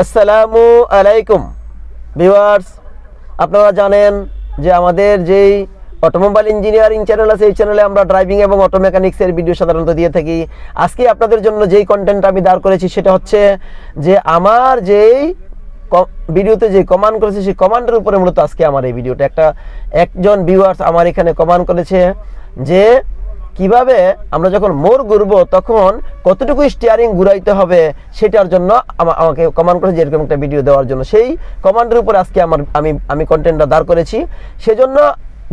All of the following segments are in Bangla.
আসসালামু আলাইকুম। ভিউয়ার্স, আপনারা জানেন যে আমাদের যেই অটোমোবাইল ইঞ্জিনিয়ারিং চ্যানেল আছে, এই চ্যানেলে আমরা ড্রাইভিং এবং অটো মেকানিক্সের ভিডিও সাধারণত দিয়ে থাকি। আজকে আপনাদের জন্য যেই কন্টেন্ট আমি দাঁড় করেছি, সেটা হচ্ছে যে আমার যেই ভিডিওতে যে কমান্ড করেছে, সেই কমান্ডের উপরে মূলত আজকে আমার এই ভিডিওটা। একটা, একজন ভিউয়ার্স আমার এখানে কমান্ড করেছে যে কীভাবে আমরা যখন মোর ঘুরবো, তখন কতটুকু স্টিয়ারিং ঘুরাইতে হবে সেটার জন্য আমাকে কমান্ড করেছে, এরকম একটা ভিডিও দেওয়ার জন্য। সেই কমান্ডের উপর আজকে আমার, আমি আমি কন্টেন্টটা দাঁড় করেছি। সেজন্য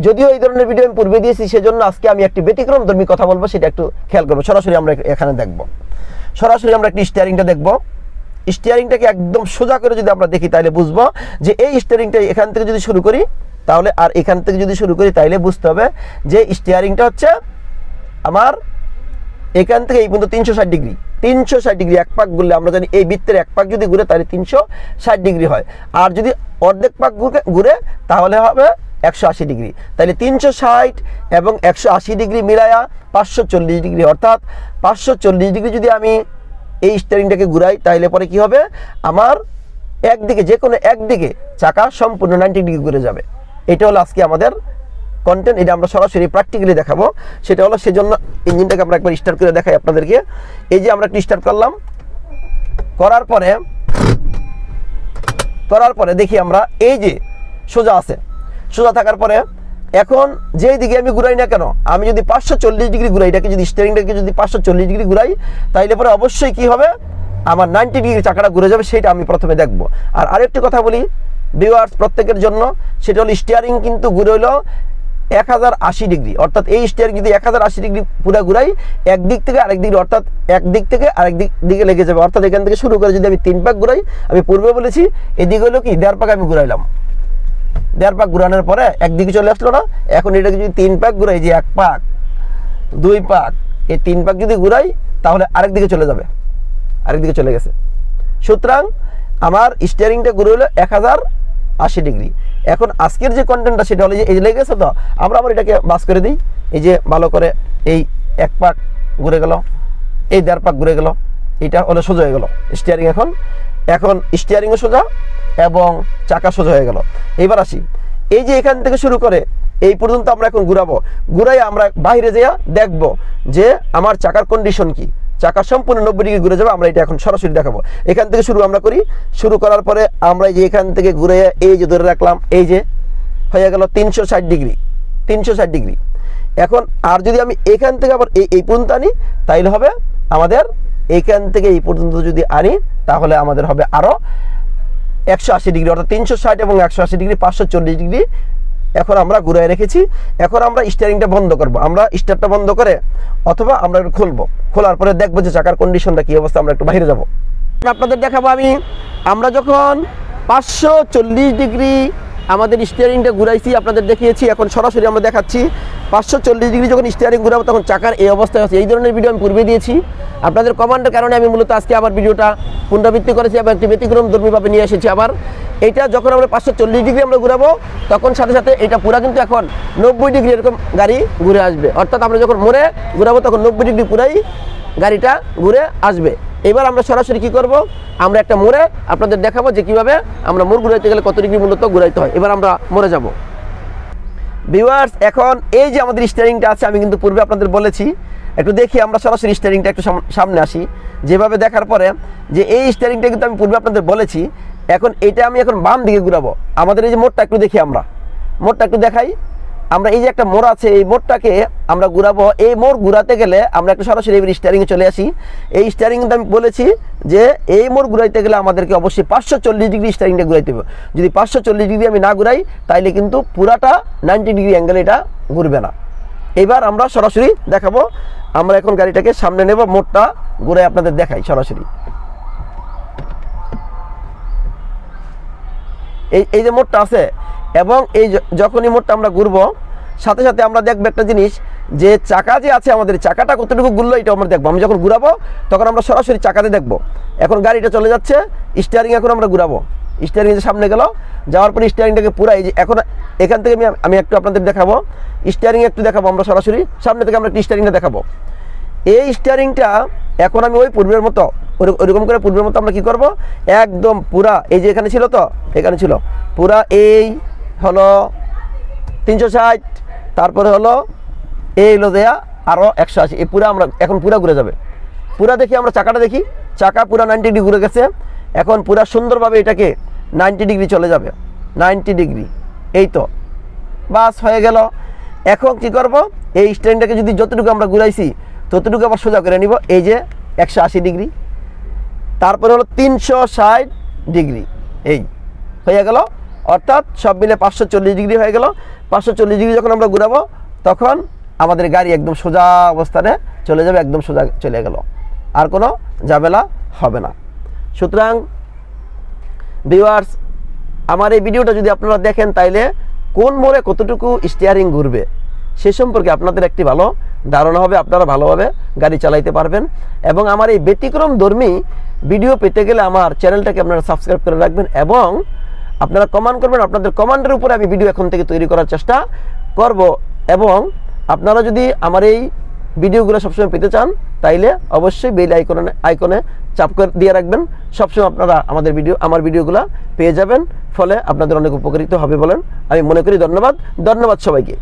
যদিও এই ধরনের ভিডিও আমি পূর্বে দিয়েছি, সেজন্য আজকে আমি একটি ব্যতিক্রম ধর্মী কথা বলব, সেটা একটু খেয়াল করব। সরাসরি আমরা এখানে দেখব। সরাসরি আমরা একটি স্টিয়ারিংটা দেখব। স্টিয়ারিংটাকে একদম সোজা করে যদি আমরা দেখি, তাহলে বুঝব যে এই স্টিয়ারিংটা এখান থেকে যদি শুরু করি, তাহলে আর এখান থেকে যদি শুরু করি, তাহলে বুঝতে হবে যে স্টিয়ারিংটা হচ্ছে আমার এখান থেকে এই পর্যন্ত তিনশো ষাট ডিগ্রি। তিনশো ষাট ডিগ্রি এক পাক ঘুরলে আমরা জানি এই বৃত্তের এক পাক যদি ঘুরে তাহলে তিনশো ষাট ডিগ্রি হয়। আর যদি অর্ধেক পাক ঘুরে তাহলে হবে একশো আশি ডিগ্রি। তাহলে তিনশো ষাট এবং একশো আশি ডিগ্রি মিলায়া পাঁচশো চল্লিশ ডিগ্রি। অর্থাৎ পাঁচশো চল্লিশ ডিগ্রি যদি আমি এই স্টারিংটাকে ঘুরাই, তাহলে পরে কি হবে? আমার একদিকে যে কোনো একদিকে চাকা সম্পূর্ণ নাইনটি ডিগ্রি ঘুরে যাবে। এটা হলো আজকে আমাদের কন্টেন্ট এটা আমরা সরাসরি প্র্যাকটিক্যালি দেখাবো। সেটা হলো সেজন্য ইঞ্জিনটাকে আমরা একবার স্টার্ট করে দেখাই আপনাদেরকে। এই যে আমরা একটু স্টার্ট করলাম। করার পরে করার পরে দেখি আমরা এই যে সোজা আছে। সোজা থাকার পরে এখন যেই দিকে আমি ঘুরাই না কেন, আমি যদি পাঁচশো চল্লিশ ডিগ্রি ঘুরাই, এটাকে যদি স্টিয়ারিংটাকে যদি পাঁচশো চল্লিশ ডিগ্রি ঘুরাই, তাইলে পরে অবশ্যই কি হবে? আমার নাইনটি ডিগ্রি চাকাটা ঘুরে যাবে, সেটা আমি প্রথমে দেখব। আর আরেকটি কথা বলি ভিউয়ার্স প্রত্যেকের জন্য, সেটা হলো স্টিয়ারিং কিন্তু ঘুরে হলো এক হাজার আশি ডিগ্রি। অর্থাৎ এই স্টিয়ারিং যদি এক হাজার আশি ডিগ্রি পুরো ঘুরাই, এক দিক থেকে আরেক দিক, অর্থাৎ এক দিক থেকে আরেক দিক, দিকে লেগে যাবে। অর্থাৎ এখান থেকে শুরু করে যদি আমি তিন পাক ঘুরাই, আমি পূর্বে বলেছি, এদিকে হলো কি, দেড় পাক আমি ঘুরাইলাম। দেড় পাক ঘুরানোর পরে একদিকে চলে আসলো না, এখন এটাকে যদি তিন পাক ঘুরাই যে এক পাক, দুই পাক, এই তিন পাক যদি ঘুরাই, তাহলে আরেক দিকে চলে যাবে। আরেক দিকে চলে গেছে। সুতরাং আমার স্টিয়ারিংটা ঘুরে হলো এক হাজার আশি ডিগ্রি। এখন আজকের যে কন্টেন্টটা সেটা হলো যে এই যে লেগে গেছে তো, আমরা আবার এটাকে বাস করে দিই। এই যে ভালো করে এই এক পাক ঘুরে গেল, এই দেড় পাক ঘুরে গেল, এটা হলো সোজা হয়ে গেল স্টিয়ারিং এখন। এখন স্টিয়ারিংও সোজা এবং চাকা সোজা হয়ে গেল। এইবার আসি, এই যে এখান থেকে শুরু করে এই পর্যন্ত আমরা এখন ঘুরাবো। ঘুরাই আমরা বাইরে যেয়া দেখব যে আমার চাকার কন্ডিশন কি। চাকা সম্পূর্ণ নব্বই ডিগ্রি ঘুরে যাবে, আমরা এটা এখন সরাসরি দেখাবো। এখান থেকে শুরু আমরা করি, শুরু করার পরে আমরা যে এখান থেকে ঘুরে এই যে ধরে রাখলাম, এই যে হয়ে গেল তিনশো ষাট ডিগ্রি, তিনশো ষাট ডিগ্রি। এখন আর যদি আমি এখান থেকে আবার এই এই পর্যন্ত আনি, তাইলে হবে আমাদের এখান থেকে এই পর্যন্ত যদি আনি, তাহলে আমাদের হবে আরও একশো আশি ডিগ্রি, অর্থাৎ তিনশো ষাট এবং একশো আশি ডিগ্রি, পাঁচশো চল্লিশ ডিগ্রি এখন আমরা ঘুরাই রেখেছি। এখন আমরা স্টিয়ারিংটা বন্ধ করব। আমরা স্টারটা বন্ধ করে অথবা আমরা একটু খুলবো। খোলার পরে দেখব যে চাকার কন্ডিশনটা কি অবস্থা, আমরা একটু বাইরে যাব। আপনাদের দেখাবো আমি, আমরা যখন পাঁচশো চল্লিশ ডিগ্রি আমাদের স্টিয়ারিংটা ঘুরাইছি, আপনাদের দেখিয়েছি, এখন সরাসরি আমরা দেখাচ্ছি। পাঁচশো চল্লিশ ডিগ্রি যখন স্টিয়ারিং ঘুরাবো, তখন চাকার এই অবস্থায় আছে। এই ধরনের ভিডিও আমি পূর্বে দিয়েছি। আপনাদের কমান্ডের কারণে আমি মূলত আজকে আবার ভিডিওটা পুনরাবৃত্তি করেছি এবং একটি ব্যতিক্রম ধর্মীভাবে নিয়ে এসেছি আবার। এটা যখন আমরা পাঁচশো চল্লিশ ডিগ্রি আমরা ঘুরাবো, তখন সাথে সাথে এটা পুরা কিন্তু এখন নব্বই ডিগ্রি এরকম গাড়ি ঘুরে আসবে। অর্থাৎ আমরা যখন মোড়ে ঘুরাবো, তখন নব্বই ডিগ্রি পুরাই গাড়িটা ঘুরে আসবে। এবার আমরা সরাসরি কি করব? আমরা একটা মোড়ে আপনাদের দেখাবো যে কীভাবে আমরা মোড় ঘুরাইতে গেলে কত ডিগ্রি মূলত ঘুরাইতে হয়। এবার আমরা মোড়ে যাব। ভিউয়ার্স, এখন এই যে আমাদের স্টিয়ারিংটা আছে, আমি কিন্তু পূর্বে আপনাদের বলেছি। একটু দেখি আমরা সরাসরি স্টিয়ারিংটা একটু সামনে আসি। যেভাবে দেখার পরে যে এই স্টিয়ারিংটা কিন্তু আমি পূর্বে আপনাদের বলেছি, এখন এটা আমি এখন বাম দিকে ঘুরাবো। আমাদের এই যে মোড়টা একটু দেখি আমরা। মোড়টা একটু দেখাই। আমরা এই যে একটা মোড় আছে, এই মোড়টাকে আমরা ঘুরাবো। এই মোড় ঘুরাতে গেলে আমরা একটা সরাসরি স্টিয়ারিংয়ে চলে আসি। এই স্টিয়ারিং আমি বলেছি যে এই মোড় ঘুরাইতে গেলে আমাদেরকে অবশ্যই পাঁচশো চল্লিশ ডিগ্রি স্টিয়ারিংটা ঘুরাইতে হবে। যদি পাঁচশো চল্লিশ ডিগ্রি আমি না ঘুরাই, তাইলে কিন্তু পুরাটা নাইনটি ডিগ্রি অ্যাঙ্গেল এটা ঘুরবে না। এবার আমরা সরাসরি দেখাবো। আমরা এখন গাড়িটাকে সামনে নেব, মোড়টা ঘুরে আপনাদের দেখাই সরাসরি। এই এই যে মোড়টা আছে এবং এই যখনই মোড়টা আমরা ঘুরবো, সাথে সাথে আমরা দেখব একটা জিনিস, যে চাকা যে আছে আমাদের চাকাটা কতটুকু ঘুরলো এটা আমরা দেখব। আমি যখন ঘুরাবো, তখন আমরা সরাসরি চাকাতে দেখব। এখন গাড়িটা চলে যাচ্ছে স্টিয়ারিং এখন আমরা ঘুরাবো। স্টিয়ারিং যে সামনে গেল, যাওয়ার পরে স্টিয়ারিংটাকে পুরাই যে এখন এখান থেকে আমি আমি একটু আপনাদের দেখাবো। স্টিয়ারিং একটু দেখাবো আমরা সরাসরি, সামনে থেকে আমরা একটু স্টিয়ারিংটা দেখাবো। এই স্টিয়ারিংটা এখন আমি ওই পূর্বের মতো ওই- ওইরকম করে পূর্বের মতো আমরা কি করব? একদম পুরা, এই যে এখানে ছিল তো, এখানে ছিল। পুরা এই হলো তিনশো ষাট, তারপরে হলো এই হলো দেয়া, আরও একশো আশি। এই পুরা আমরা, এখন পুরা ঘুরে যাবে। পুরা দেখি, আমরা চাকাটা দেখি। চাকা পুরা নাইনটি ডিগ্রি ঘুরে গেছে। এখন পুরা সুন্দরভাবে এটাকে নাইনটি ডিগ্রি চলে যাবে। Ninety degree. এই তো। বাস হয়ে গেল। এখন কি করব? এই স্ট্যান্ডটাকে যদি যতটুকু আমরা ঘুরাইছি, ততটুকু আবার সোজা করে নিব। এই যে একশো আশি ডিগ্রি। তারপরে হলো তিনশো ষাট ডিগ্রি। এই, হয়ে গেল। অর্থাৎ সব মিলে পাঁচশো চল্লিশ ডিগ্রি হয়ে গেল। পাঁচশো চল্লিশ ডিগ্রি যখন আমরা ঘুরাবো, তখন আমাদের গাড়ি একদম সোজা অবস্থানে চলে যাবে, একদম সোজা চলে গেল। আর কোনো ঝামেলা হবে না। সুতরাং ভিউয়ার্স আমার এই ভিডিওটা যদি আপনারা দেখেন, তাইলে কোন মোড়ে কতটুকু স্টিয়ারিং ঘুরবে, সে সম্পর্কে আপনাদের একটি ভালো ধারণা হবে, আপনারা ভালোভাবে গাড়ি চালাইতে পারবেন। এবং আমার এই ব্যতিক্রম ধর্মী ভিডিও পেতে গেলে আমার চ্যানেলটাকে আপনারা সাবস্ক্রাইব করে রাখবেন এবং আপনারা কমান্ড করবেন, আপনাদের কমান্ডের উপরে আমি ভিডিও এখন থেকে তৈরি করার চেষ্টা করব। এবং আপনারা যদি আমার এই ভিডিওগুলো সবসময় পেতে চান, তাইলে অবশ্যই বেল আইকনে আইকনে চাপ করে দিয়ে রাখবেন। সবসময় আপনারা আমাদের ভিডিও আমার ভিডিওগুলো পেয়ে যাবেন। ফলে আপনাদের অনেক উপকৃত হবে বলেন। আমি মনে করি ধন্যবাদ। ধন্যবাদ সবাইকে।